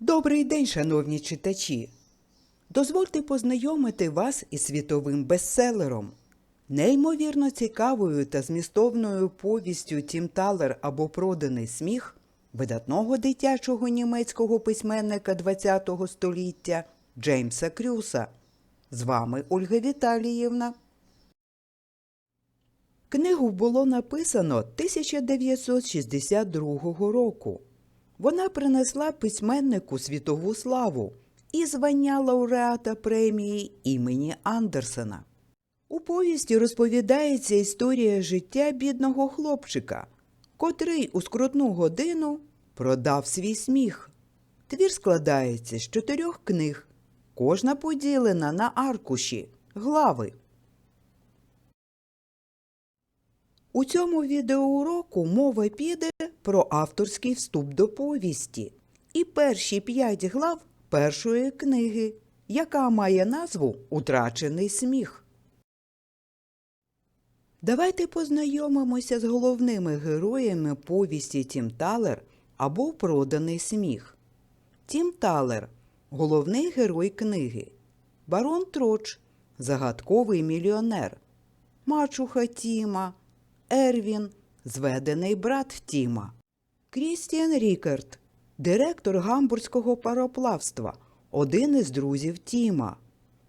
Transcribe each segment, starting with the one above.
Добрий день, шановні читачі! Дозвольте познайомити вас із світовим бестселером. Неймовірно цікавою та змістовною повістю Тім Талер або Проданий сміх видатного дитячого німецького письменника ХХ століття Джеймса Крюса. З вами Ольга Віталіївна. Книгу було написано 1962 року. Вона принесла письменнику світову славу і звання лауреата премії імені Андерсена. У повісті розповідається історія життя бідного хлопчика, котрий у скрутну годину продав свій сміх. Твір складається з чотирьох книг, кожна поділена на аркуші, глави. У цьому відеоуроку мова піде про авторський вступ до повісті і перші п'ять глав першої книги, яка має назву Утрачений сміх. Давайте познайомимося з головними героями повісті Тім Талер або Проданий сміх. Тім Талер головний герой книги, Барон Троч загадковий мільйонер, Мачуха Тіма, Ервін зведений брат Тіма, Крістіан Рікерт директор гамбурзького пароплавства, один із друзів Тіма,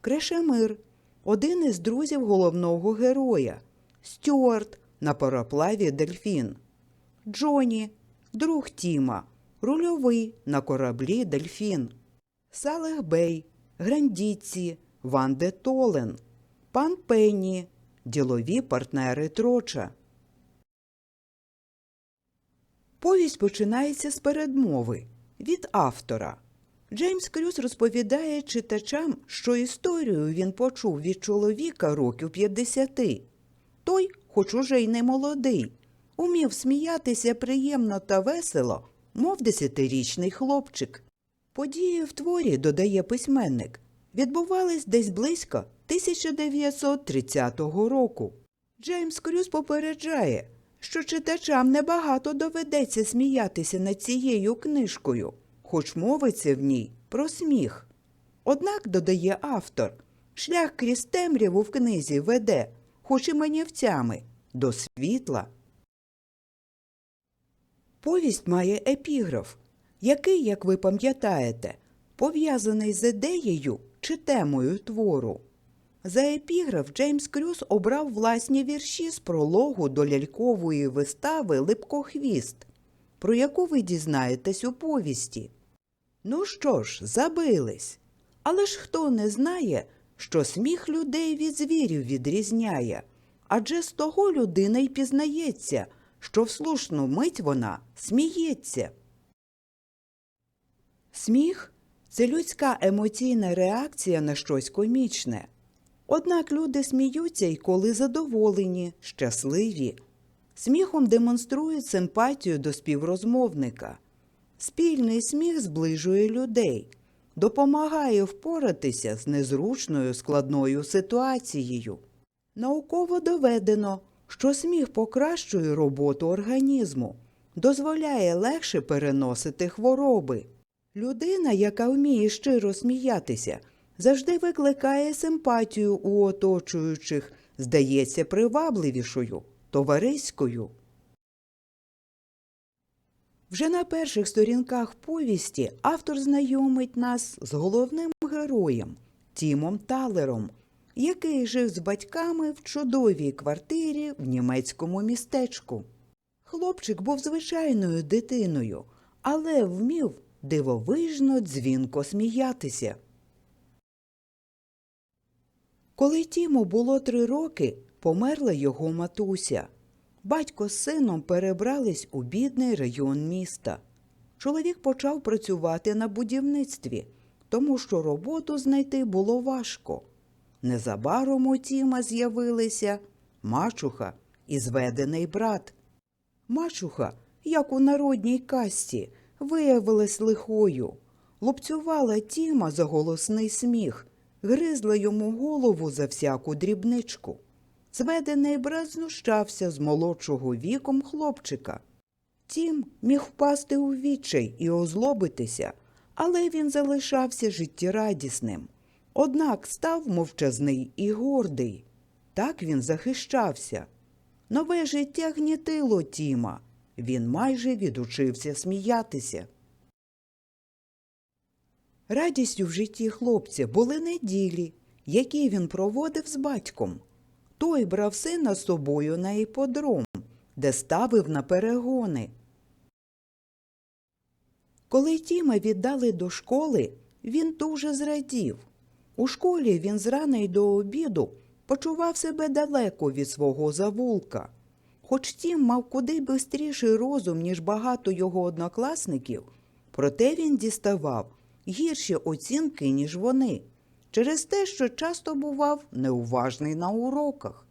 Крешемир один із друзів головного героя, Стюарт на пароплаві Дельфін, Джоні, друг Тіма, рульовий на кораблі Дельфін, Салех Бей, Грандіці, Ван де Толен, пан Пенні, ділові партнери Троча. Повість починається з передмови від автора. Джеймс Крюс розповідає читачам, що історію він почув від чоловіка років 50. Той, хоч уже й не молодий, умів сміятися приємно та весело, мов десятирічний хлопчик. Події в творі, додає письменник, відбувались десь близько 1930 року. Джеймс Крюс попереджає, що читачам небагато доведеться сміятися над цією книжкою, хоч мовиться в ній про сміх. Однак, додає автор, шлях крізь темряву в книзі веде, хоч і манівцями, до світла. Повість має епіграф, який, як ви пам'ятаєте, пов'язаний з ідеєю чи темою твору. За епіграф Джеймс Крюс обрав власні вірші з прологу до лялькової вистави Липкохвіст, про яку ви дізнаєтесь у повісті. Ну що ж, забились. Але ж хто не знає, що сміх людей від звірів відрізняє, адже з того людина й пізнається, що в слушну мить вона сміється. Сміх це людська емоційна реакція на щось комічне. Однак люди сміються й коли задоволені, щасливі. Сміхом демонструють симпатію до співрозмовника. Спільний сміх зближує людей, допомагає впоратися з незручною складною ситуацією. Науково доведено, що сміх покращує роботу організму, дозволяє легше переносити хвороби. Людина, яка вміє щиро сміятися, завжди викликає симпатію у оточуючих, здається привабливішою, товариською. Вже на перших сторінках повісті автор знайомить нас з головним героєм Тімом Талером, який жив з батьками в чудовій квартирі в німецькому містечку. Хлопчик був звичайною дитиною, але вмів дивовижно дзвінко сміятися. Коли Тіму було три роки, померла його матуся. Батько з сином перебрались у бідний район міста. Чоловік почав працювати на будівництві, тому що роботу знайти було важко. Незабаром у Тіма з'явилися мачуха і зведений брат. Мачуха, як у народній касті, виявилась лихою, лупцювала Тіма за голосний сміх, гризла йому голову за всяку дрібничку. Зведений брат знущався з молодшого віком хлопчика. Тім міг впасти у відчай і озлобитися, Але він залишався життєрадісним. Однак став мовчазний і гордий. Так він захищався. Нове життя гнітило Тіма. Він майже відучився сміятися. Радістю в житті хлопця були неділі, які він проводив з батьком. Той брав сина з собою на іподром, де ставив на перегони. Коли Тіма віддали до школи, він дуже зрадів. У школі він зрана й до обіду почував себе далеко від свого завулка. Хоч Тім мав куди бистріший розум, ніж багато його однокласників, проте він діставав гірші оцінки, ніж вони, через те, що часто бував неуважний на уроках.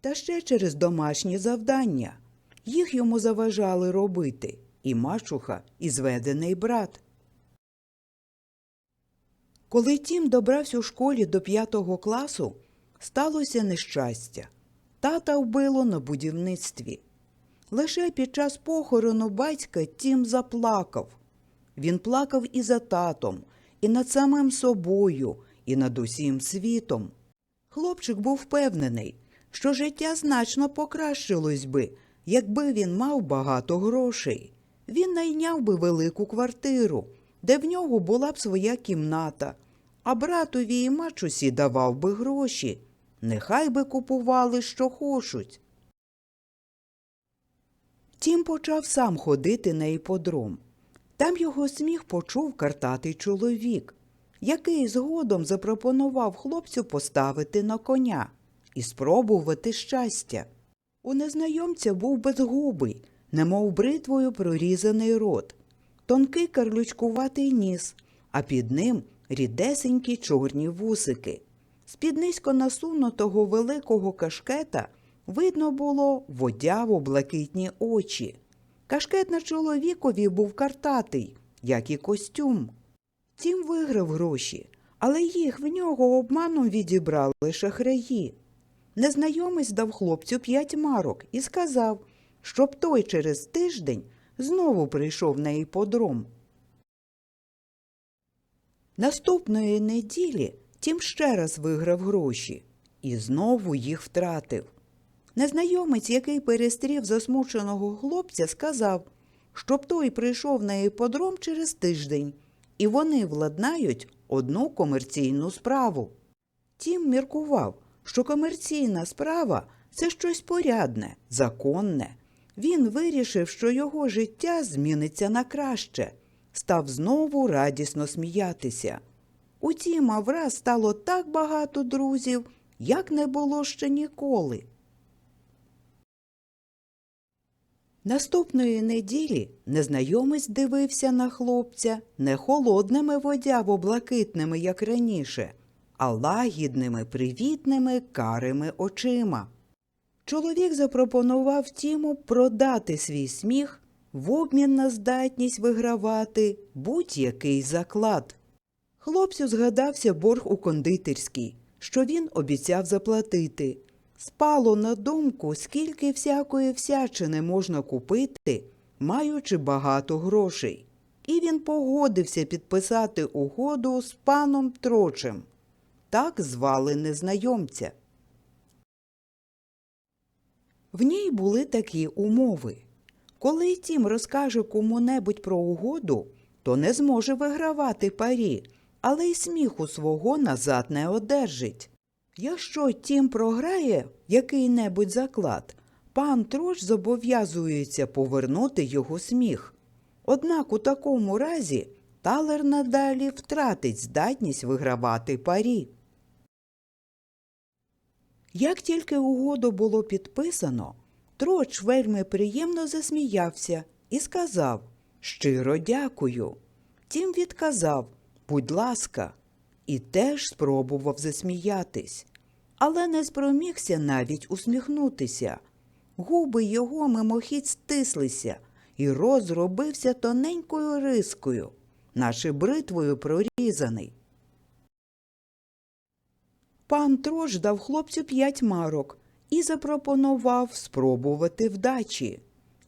Та ще через домашні завдання. Їх йому заважали робити і мачуха, і зведений брат. Коли Тім добрався у школі до п'ятого класу, сталося нещастя. Тата вбило на будівництві. Лише під час похорону батька Тім заплакав. Він плакав і за татом, і над самим собою, і над усім світом. Хлопчик був впевнений, що життя значно покращилось би, якби він мав багато грошей. Він найняв би велику квартиру, де в нього була б своя кімната, а братові і мачусі давав би гроші. Нехай би купували, що хочуть. Тім почав сам ходити на іподром. Там його сміх почув картатий чоловік, який згодом запропонував хлопцю поставити на коня і спробувати щастя. У незнайомця був безгубий, немов бритвою прорізаний рот, тонкий карлючкуватий ніс, а під ним рідесенькі чорні вусики. З-під низько насунутого великого кашкета видно було водяво блакитні очі. Кашкет на чоловікові був картатий, як і костюм. Тім виграв гроші, але їх в нього обманом відібрали шахраї. Незнайомець дав хлопцю п'ять марок і сказав, щоб той через тиждень знову прийшов на іподром. Наступної неділі Тім ще раз виграв гроші і знову їх втратив. Незнайомець, який перестрів засмученого хлопця, сказав, щоб той прийшов на іподром через тиждень, і вони владнають одну комерційну справу. Тім міркував, що комерційна справа це щось порядне, законне. Він вирішив, що його життя зміниться на краще, став знову радісно сміятися. У Тіма враз стало так багато друзів, як не було ще ніколи. Наступної неділі незнайомець дивився на хлопця не холодними водяво блакитними, як раніше, а лагідними, привітними карими очима. Чоловік запропонував Тіму продати свій сміх в обмін на здатність вигравати будь-який заклад. Хлопцю згадався борг у кондитерській, що він обіцяв заплатити. Спало на думку, скільки всякої всячини можна купити, маючи багато грошей. І він погодився підписати угоду з паном Трочем. Так звали незнайомця. В ній були такі умови. Коли Тім розкаже кому-небудь про угоду, то не зможе вигравати парі, але й сміху свого назад не одержить. Якщо Тім програє який-небудь заклад, пан Троч зобов'язується повернути його сміх. Однак у такому разі талер надалі втратить здатність вигравати парі. Як тільки угоду було підписано, Троч вельми приємно засміявся і сказав Щиро дякую. Тім відказав Будь ласка, і теж спробував засміятись, але не спромігся навіть усміхнутися. Губи його мимохідь стислися, і рот зробився тоненькою рискою, наче бритвою прорізаний. Пан Трош дав хлопцю п'ять марок і запропонував спробувати вдачі.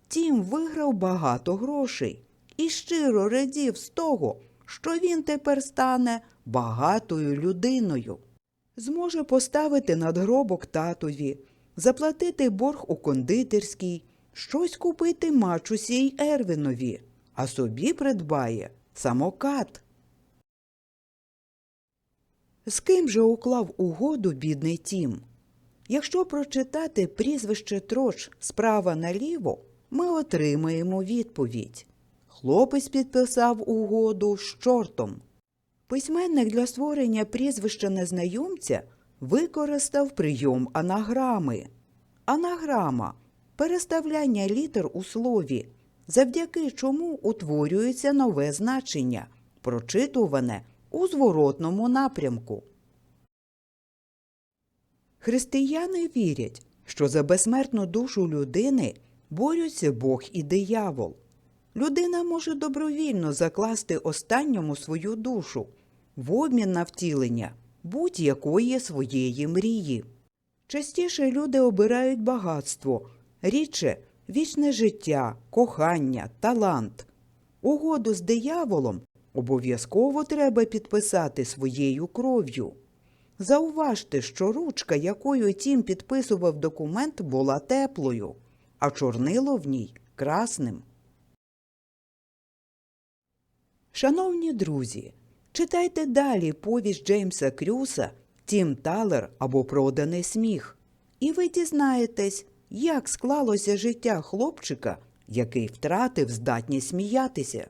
Тім виграв багато грошей і щиро радів з того, що він тепер стане багатою людиною. Зможе поставити надгробок татові, заплатити борг у кондитерській, щось купити мачусі й Ервінові, а собі придбає самокат. З ким же уклав угоду бідний Тім? Якщо прочитати прізвище Троч справа наліво, ми отримаємо відповідь. Хлопець підписав угоду з чортом. Письменник для створення прізвища незнайомця використав прийом анаграми. Анаграма переставляння літер у слові, завдяки чому утворюється нове значення, прочитуване у зворотному напрямку. Християни вірять, що за безсмертну душу людини борються Бог і диявол. Людина може добровільно закласти останньому свою душу в обмін на втілення будь-якої своєї мрії. Частіше люди обирають багатство, рідше вічне життя, кохання, талант. Угоду з дияволом обов'язково треба підписати своєю кров'ю. Зауважте, що ручка, якою Тім підписував документ, була теплою, а чорнило в ній красним. Шановні друзі, читайте далі повість Джеймса Крюса Тім Талер або Проданий сміх, і ви дізнаєтесь, як склалося життя хлопчика, який втратив здатність сміятися.